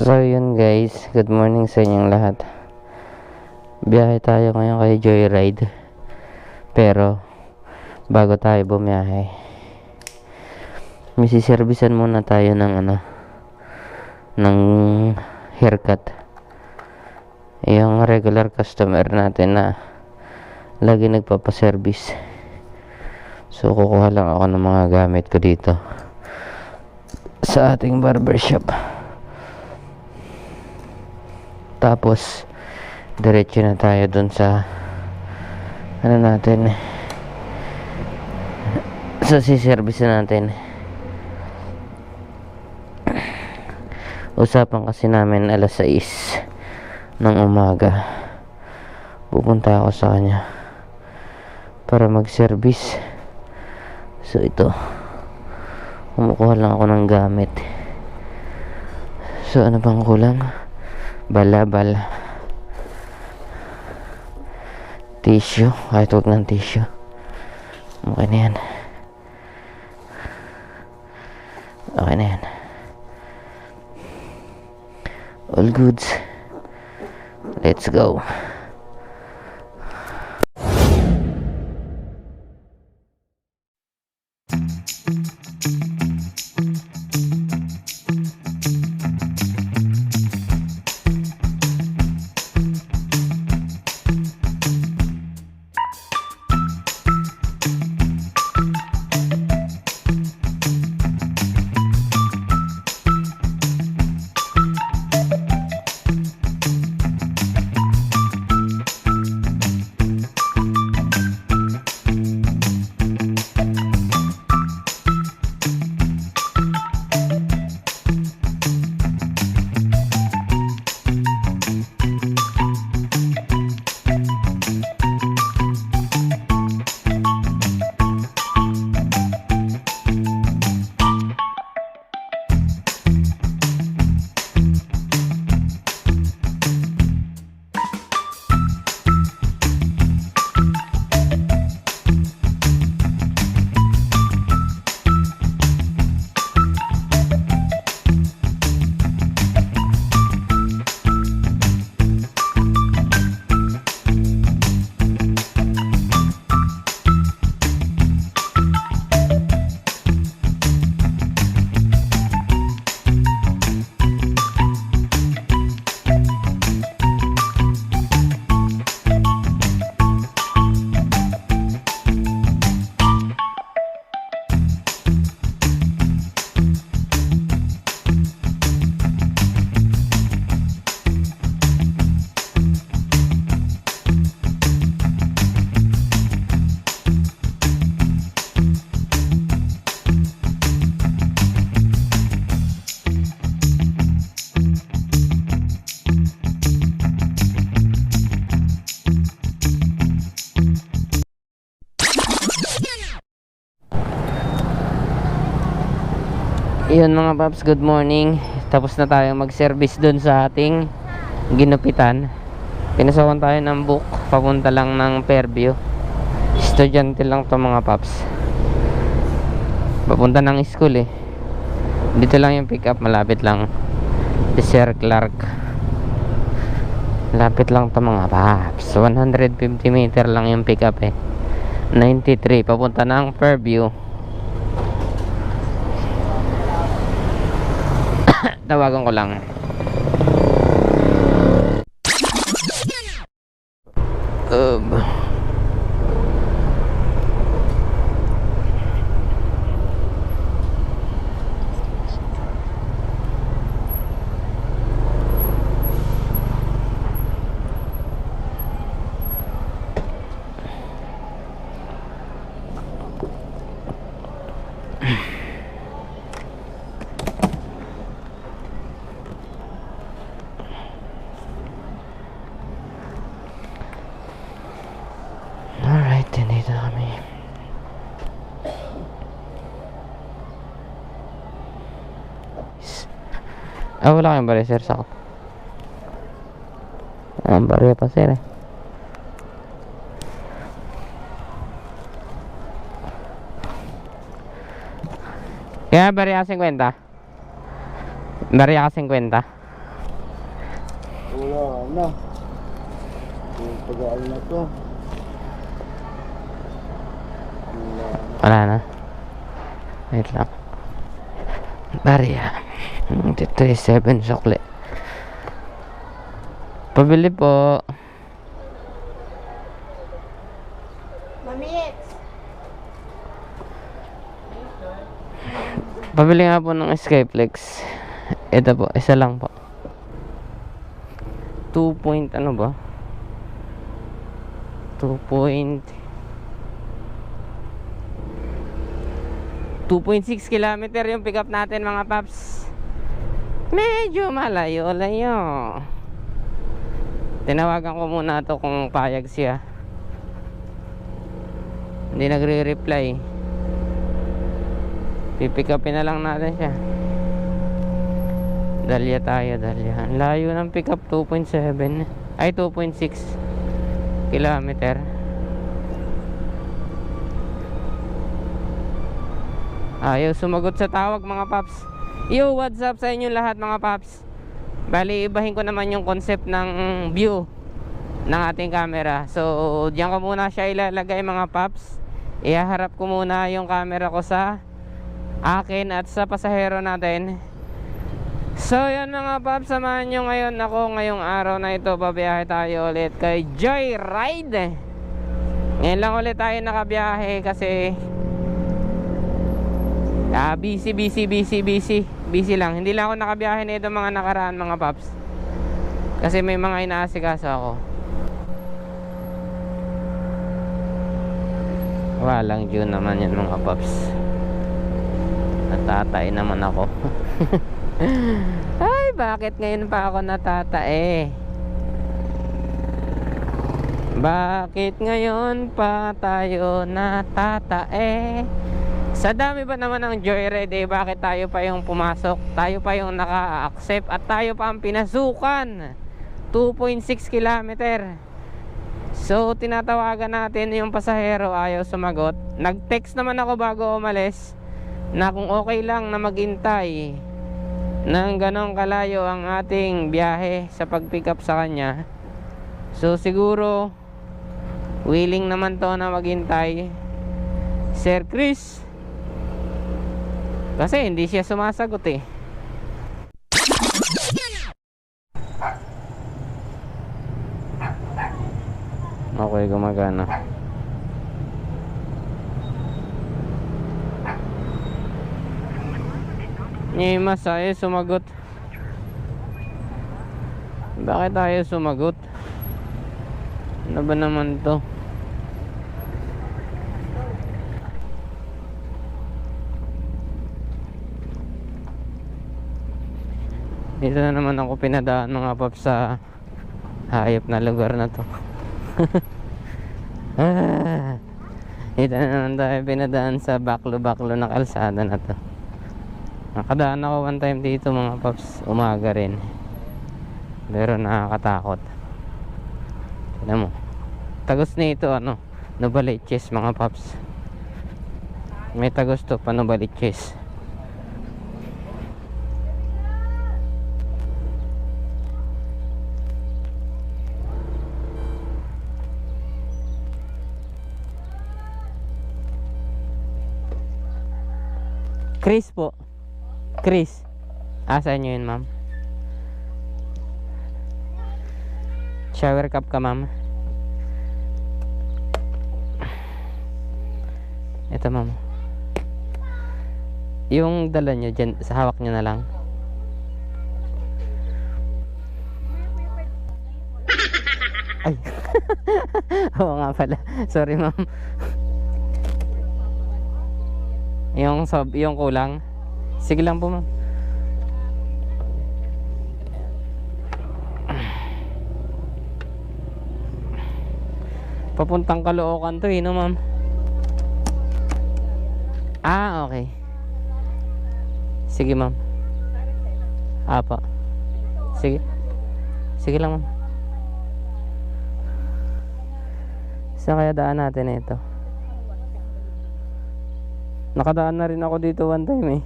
So yun guys, good morning sa inyong lahat. Biyahe tayo ngayon kay Joyride. Pero bago tayo bumiyahe, misiservisan muna tayo ng ano ng haircut. Yung regular customer natin na lagi nagpapaservice. So kukuha lang ako ng mga gamit ko dito sa ating barbershop. Tapos, diretso na tayo dun sa ano natin sa siservice natin. Usapan kasi namin alas 6 ng umaga. Pupunta ako sa kanya para mag-service. So ito, kumukuha lang ako ng gamit. So ano bang kulang? Balabal tissue. Kahit huwag ng tissue. Okay na yan. Okay na yan. All goods. Let's go Yun mga paps, good morning. Tapos na tayo mag-service dun sa ating ginupitan. Pinasawan tayo ng book, papunta lang ng Fairview. Estudyante lang to mga paps. Papunta ng school eh. Dito lang yung pick up, malapit lang. Sir Clark. Lapit lang to mga paps. 150 meter lang yung pick up eh. 93, papunta ng Fairview. Tawagan ko lang um, Alright, dito na kami. Ah, wala kayong bari, sir. Sako. Ah, bari pa, sir. Eh. Kaya bari ka 50? Bari ka 50? na. Yung tagaan na to. Wala na. Wala na. Wait lang. Barya. 37 sukli. Pabili po. Pabili nga po ng Skyflex. Ito po, isa lang po. 2 point ano ba? 2 point 2.6 kilometer yung pick up natin mga paps. Medyo malayo-layo. Tinawagan ko muna to kung payag siya. Hindi nagre-reply. Pipick upin na lang natin siya. Dalya tayo, dalya. Layo ng pick up 2.7. Ay, 2.6 kilometer. Ayaw sumagot sa tawag mga paps. Yo, what's up sa inyo lahat mga paps? Bali, ibahin ko naman yung concept ng view ng ating camera. So, diyan ko muna siya ilalagay mga paps. Ihaharap ko muna yung camera ko sa akin at sa pasahero natin. So, yan mga paps, samahan nyo ngayon ako ngayong araw na ito. Babiyahe tayo ulit kay Joyride. Ngayon lang ulit tayo nakabiyahe kasi Ah, busy, busy, busy, busy. Busy lang. Hindi lang ako nakabiyahe nito mga nakaraan mga paps. Kasi may mga inaasikaso ako. Walang June naman yan mga paps. Natatay naman ako. Ay, bakit ngayon pa ako natatae? Bakit ngayon pa tayo natatae? Sa dami ba naman ng joyride eh, bakit tayo pa yung pumasok? Tayo pa yung naka-accept at tayo pa ang pinasukan. 2.6 kilometer. So, tinatawagan natin yung pasahero, ayaw sumagot. Nag-text naman ako bago umalis na kung okay lang na maghintay ng ganong kalayo ang ating biyahe sa pag-pick up sa kanya. So, siguro willing naman to na maghintay. Sir Chris, kasi hindi siya sumasagot eh. Okay, gumagana. Ni mas ay sumagot. Bakit tayo sumagot? Ano ba naman to? Dito na naman ako pinadaan mga pop sa hayop na lugar na to. ah, dito na naman tayo pinadaan sa baklo-baklo na kalsada na to. Nakadaan ako one time dito mga pops, umaga rin. Pero nakakatakot. Tignan mo. Tagos nito ano, Novaliches mga pops. May tagos to pa Chris po. Chris. Asa nyo yun, ma'am? Shower cup ka, ma'am. Ito, ma'am. Yung dala nyo dyan, sa hawak nyo na lang. Ay. Oo nga pala. Sorry, ma'am. Yung sob, yung kulang. Sige lang po, ma'am. Papuntang Caloocan to eh, no, ma'am? Ah, okay. Sige, ma'am. Apa. Sige. Sige lang, ma'am. Saan kaya daan natin ito? Nakadaan na rin ako dito one time eh.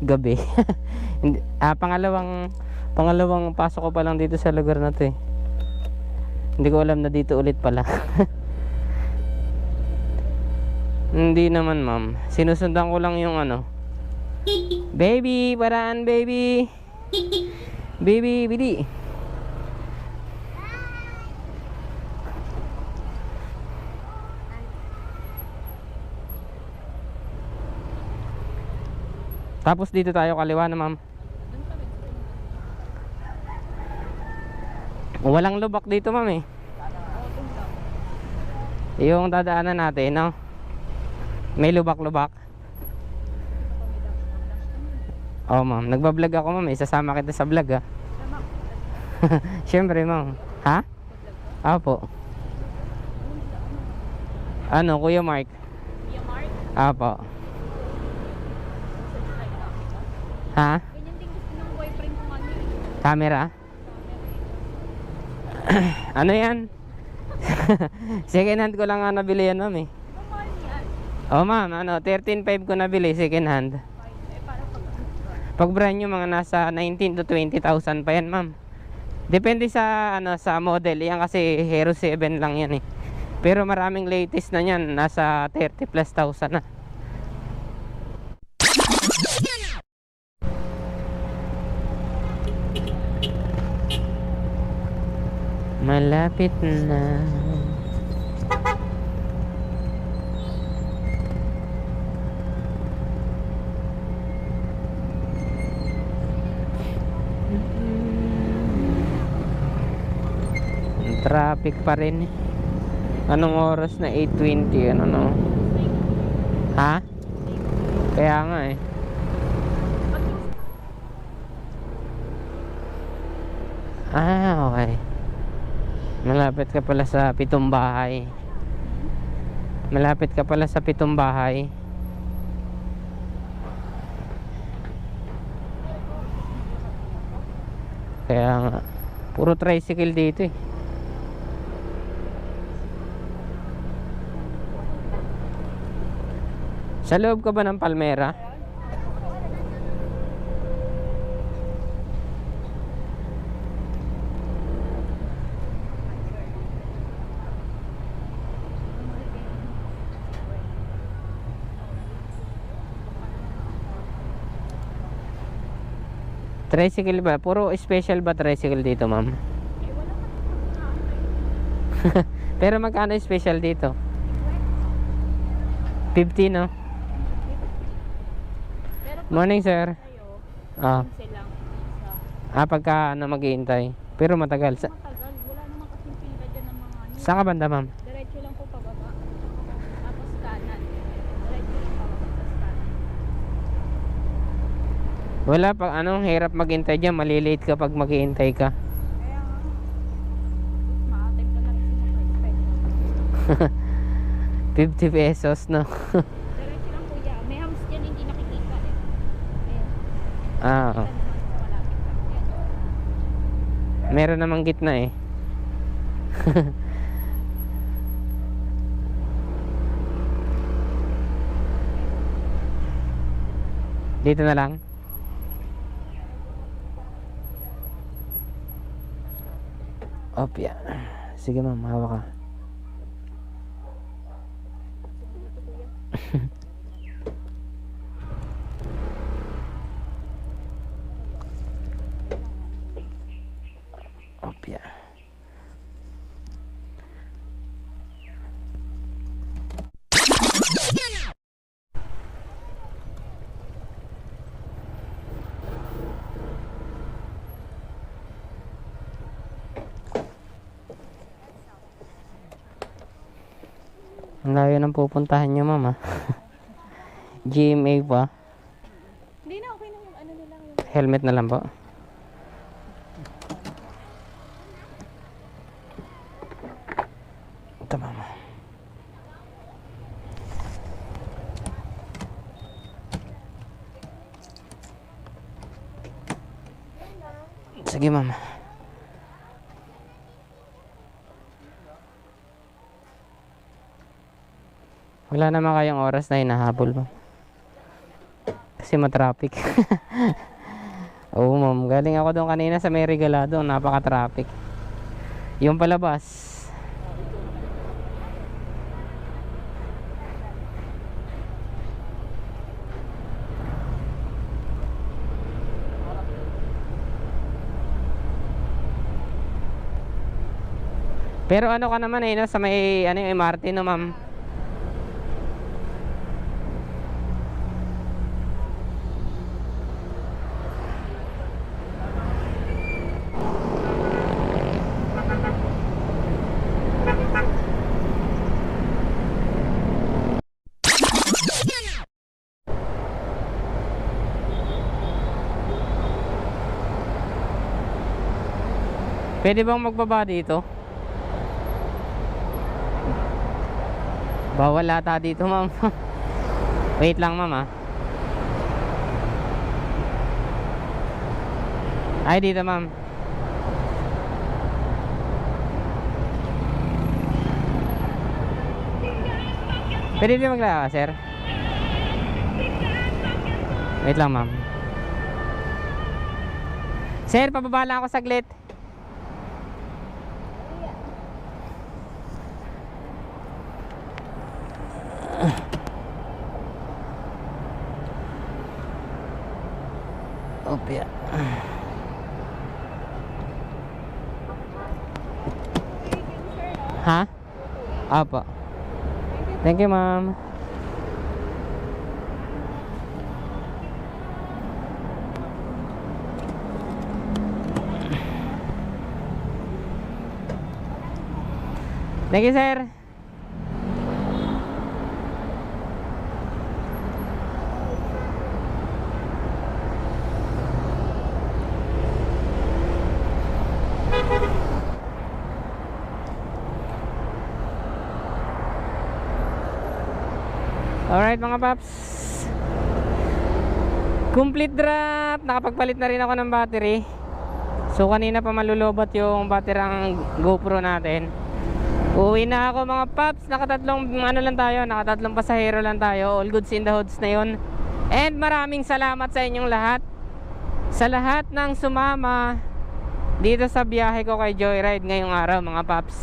Gabi. Ah, pangalawang pangalawang pasok ko pa lang dito sa lugar na to eh. Hindi ko alam na dito ulit pala. Hindi naman, ma'am. Sinusundan ko lang yung ano. Baby, paraan, baby. Baby, bili. Tapos dito tayo kaliwa na, ma'am. Walang lubak dito, ma'am eh. Yung dadaanan natin, no? May lubak-lubak. Oh, ma'am. Nagbablog ako, ma'am. Isasama kita sa vlog, ah. Siyempre, ma'am. Ha? Apo. Ano, Kuya Mark? Kuya Mark, Apo. Ha? ganyan din ng boyfriend ko eh. Camera? ano yan? second hand ko lang nga nabili yan, ma'am, eh. Mamahal yan. Oh, ma'am. Ano, 13.5 ko nabili, second hand. Eh, Pag brand new, mga nasa 19 to 20,000 pa yan, ma'am. Depende sa ano sa model. Yan kasi Hero 7 lang yan eh. Pero maraming latest na yan. Nasa 30 plus thousand na. Malapit na. Traffic pa rin eh. Anong oras na 8.20 ano no? Ha? Kaya nga eh. Ah, okay. Malapit ka pala sa pitong bahay. Malapit ka pala sa pitong bahay. Kaya nga, puro tricycle dito eh. Sa loob ka ba ng Palmera? Tricycle ba? Puro special ba tricycle dito, ma'am? Pero magkano special dito? 50, no? Morning, sir. Ah, 15 lang. Isa. ah pagka ano maghihintay. Pero matagal. Sa, saan ka banda, ma'am? Diretso lang po pababa. Tapos kanan. Diretso lang pababa. Tapos kanan. Wala pa, anong hirap maghintay dyan. Malilate ka pag maghihintay ka. Kaya nga. Makatime ka na rin sa mga 50 pesos, no? Diretso lang kuya. May hams dyan hindi nakikita eh. Ayan. ah, lang. Ayan. meron namang gitna eh. Dito na lang. Opya. Sige ma'am, hawak ka. Ang layo ng pupuntahan nyo, mama. GMA pa. Hindi na okay na yung ano nila yung Helmet na lang po. Ito, mama. Sige, mama. Wala naman kayong oras na hinahabol mo. Kasi matraffic. Oo, ma'am. Galing ako doon kanina sa may regalado. Napaka-traffic. Yung palabas. Pero ano ka naman eh, no? sa may ano yung MRT no ma'am? Pwede bang magbaba dito? Bawal ata dito, ma'am. Wait lang, ma'am, ah. Ay, dito, ma'am. Pwede din maglaka, sir? Wait lang, ma'am. Sir, pababa lang ako saglit. Ha? Apa. Thank you, ma'am. Thank you, sir. Alright mga paps. Complete drop. Nakapagpalit na rin ako ng battery. So kanina pa malulobot yung battery ang GoPro natin. Uwi na ako mga paps. Nakatatlong ano lang tayo Nakatatlong pasahero lang tayo. All goods in the hoods na yun. And maraming salamat sa inyong lahat. Sa lahat ng sumama Dito sa biyahe ko kay Joyride ngayong araw mga paps.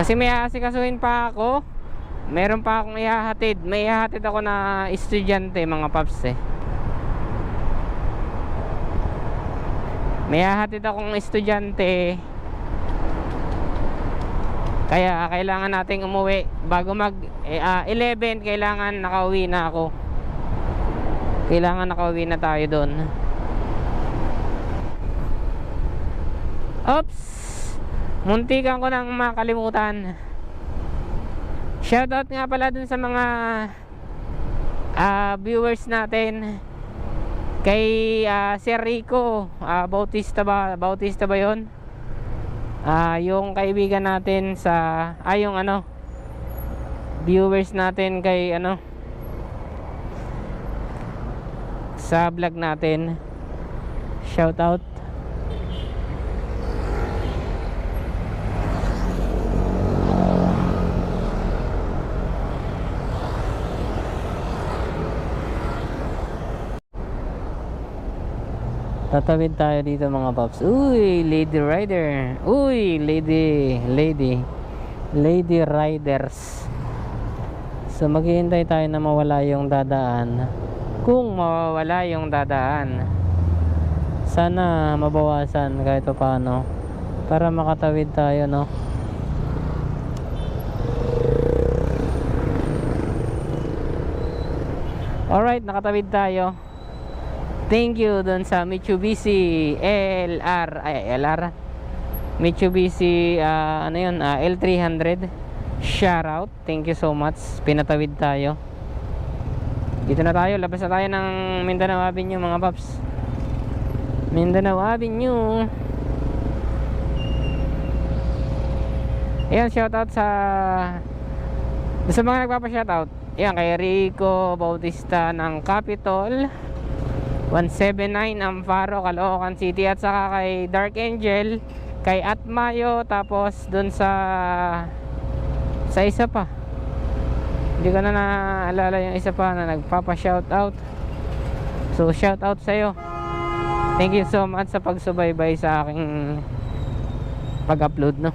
Kasi may aasikasuhin pa ako. Meron pa akong ihahatid. May ihahatid ako na estudyante mga paps eh. May ihahatid akong estudyante. Kaya kailangan nating umuwi bago mag eh, ah, 11 kailangan nakauwi na ako. Kailangan nakauwi na tayo doon. Oops! Muntikan ko nang makalimutan. Shoutout nga pala dun sa mga ah, viewers natin. Kay ah, Sir Rico, ah, Bautista ba? Bautista ba 'yon? Ah, yung kaibigan natin sa ay yung ano viewers natin kay ano sa vlog natin. Shoutout. Tatawid tayo dito mga paps. Uy, lady rider. Uy, lady, lady. Lady riders. So maghihintay tayo na mawala yung dadaan. Kung mawawala yung dadaan. Sana mabawasan kahit pa paano. Para makatawid tayo, no? Alright, nakatawid tayo. Thank you dun sa Mitsubishi LR ay LR Mitsubishi ah, ano yun ah, L300 shout out. Thank you so much. Pinatawid tayo. Dito na tayo. Labas na tayo ng Mindanao Avenue mga paps. Mindanao Avenue. Ayan shout out sa sa mga nagpapa shout out. Ayan kay Rico Bautista ng Capitol 179 Amparo, Caloocan City at saka kay Dark Angel kay Atmayo tapos dun sa sa isa pa hindi ko na naalala yung isa pa na nagpapa shout out so shout out sa'yo Thank you so much sa pagsubaybay sa aking pag-upload, no?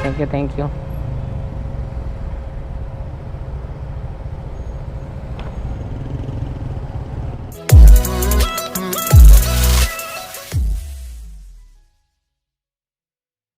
Thank you, thank you.